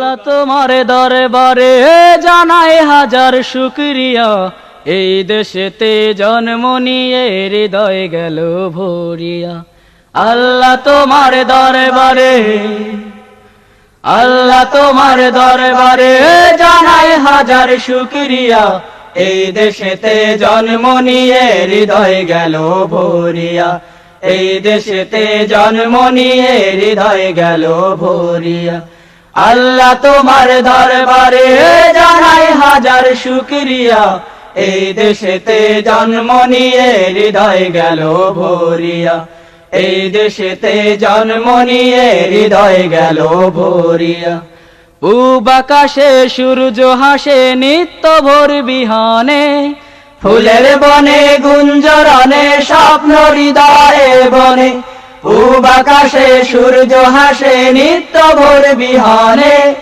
আল্লাহ তোমার দরবারে জানাই হাজার শুক্রিয়া। এই দেশেতে জন্ম নিয়ে হৃদয় গেল ভরিয়া। আল্লাহ তোমার দরবারে, আল্লাহ তোমার দরবারে জানাই হাজার শুক্রিয়া। এই দেশেতে জন্ম নিয়ে হৃদয় গেল ভরিয়া। এই দেশেতে জন্ম নিয়ে হৃদয় গেল ভরিয়া। আল্লাহ তোমার দরবারে জানাই হাজার শুক্রিয়া। এই দেশেতে জন্ম নিয়ে হৃদয় গেল ভরিয়া। এই দেশেতে জন্ম নিয়ে হৃদয় গেল ভরিয়া। উবাকাশে সূর্য হাসে নিত্য ভোর বিহানে। ফুলের বনে গুঞ্জরনে স্বপ্ন হৃদয়ে বনে। উবাকাশে সূর্য হাসে নিত্য ভোর বিহানে।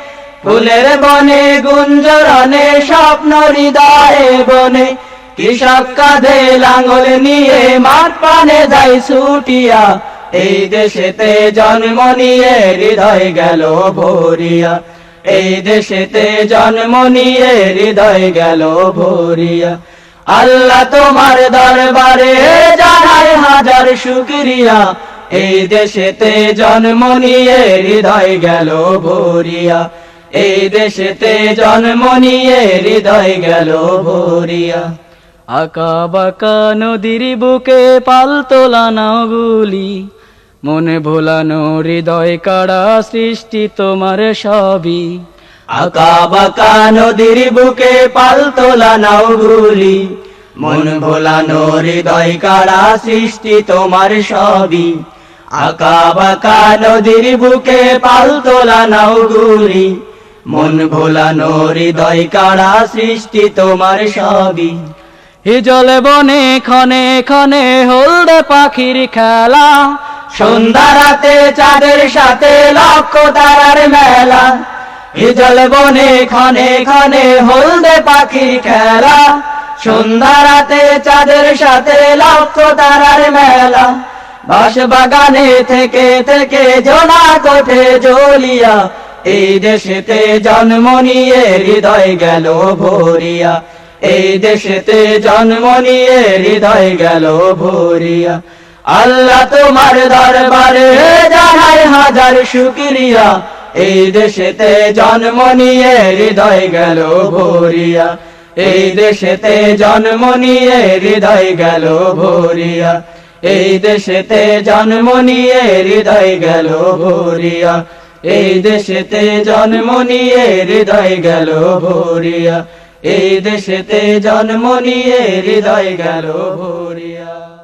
ফুলের বনে গুঞ্জরনে স্বপ্ন হৃদয়ে বনে। কৃষক কাঁধে লাঙ্গল নিয়ে মাঠ পানে যাই ছুটিয়া। এই দেশেতে জন্ম নিয়ে হৃদয় গেল ভরিয়া। এই দেশেতে জন্ম নিয়ে হৃদয় গেল ভরিয়া। আল্লাহ তোমার দরবারে জানাই হাজার শুক্রিয়া। এই দেশেতে জন্ম নিয়ে হৃদয় গেল ভরিয়া। এই দেশেতে জন্ম নিয়ে হৃদয় গেল ভরিয়া। আকা বাঁকা নদীর বুকে পাল তোলানো গুলি মনে ভোলানো হৃদয় কাড়া সৃষ্টি তোমার সবই। আকা বাঁকা নদীর বুকে পাল তোলানো গুলি মন ভোলানো হৃদয় কাড়া সৃষ্টি তোমার সবই। আকা বাঁকা নদীর বুকে পাল তোলানো গুলি মন ভোলানো হৃদয় কাড়া সৃষ্টি তোমার সবই। হিজলে বনে খনে খনে হলদে পাখির খেলা, সন্ধ্যা রাতে চাঁদের সাথে লক্ষ তারার মেলা। হিজল বনে খনে খনে হলদে পাখির খেলা, সন্ধ্যা রাতে চাঁদের সাথে লক্ষ তারার মেলা। বাস বাগানে থেকে থেকে জোনা কোঠে জ্বলিয়া, এই দেশেতে জন্ম নিয়ে হৃদয় গেল ভরিয়া। এই দেশেতে জন্ম নিয়ে হৃদয় গেল ভরিয়া। আল্লাহ তোমার দরবারে জানাই হাজার শুক্রিয়া, এই দেশেতে জন্ম নিয়ে হৃদয় গেল ভরিয়া। এই দেশেতে জন্ম নিয়ে হৃদয় গেল ভরিয়া। এই দেশেতে জন্ম নিয়ে হৃদয় গেল ভরিয়া। এই দেশেতে জন্ম নিয়ে হৃদয় গেল ভরিয়া। এই দেশেতে জন্ম নিয়ে হৃদয় গেল ভরিয়া।